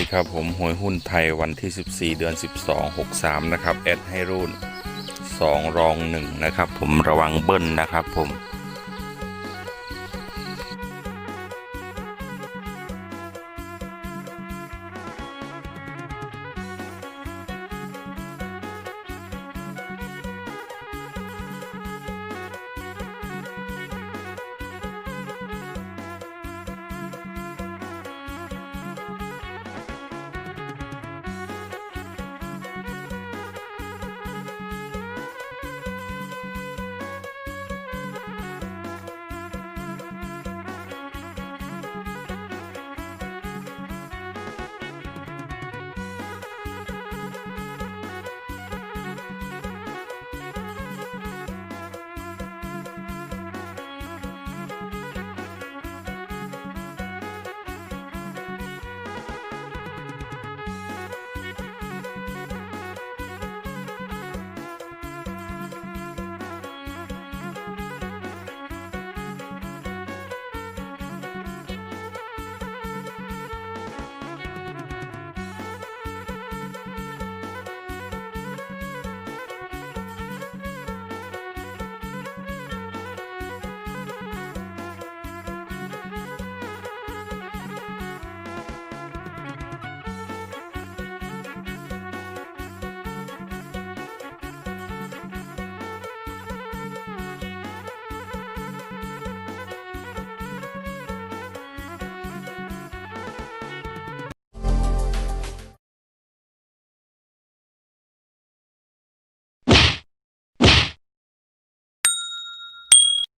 ดีครับผมหวยหุ้นไทยวันที่ 14 เดือน 12 63 นะครับ แอดให้รุ่น 2 รอง 1 นะครับ ผมระวังเบิ้ลนะครับผม